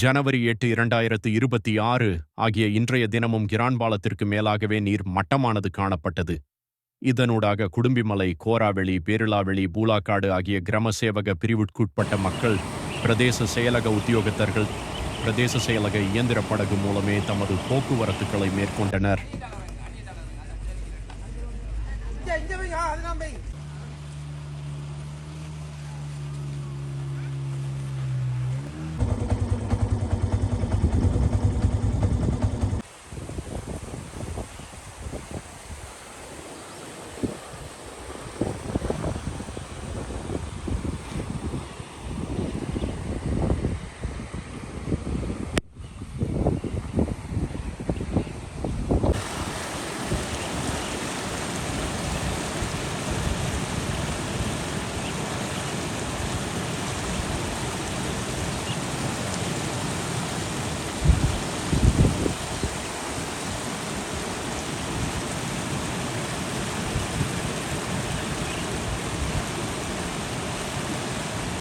ஜனவரி எட்டு இரண்டாயிரத்து இருபத்தி ஆறு ஆகிய இன்றைய தினமும் கிரான்பாலத்திற்கு மேலாகவே நீர் மட்டமானது காணப்பட்டது. இதனூடாக குடும்பிமலை கோராவெளி பேருளாவெளி பூலாக்காடு ஆகிய கிராமசேவக பிரிவுக்குட்பட்ட மக்கள் பிரதேச செயலக உத்தியோகத்தர்கள் பிரதேச செயலக இயந்திர படகு மூலமே தமது போக்குவரத்துக்களை மேற்கொண்டனர்.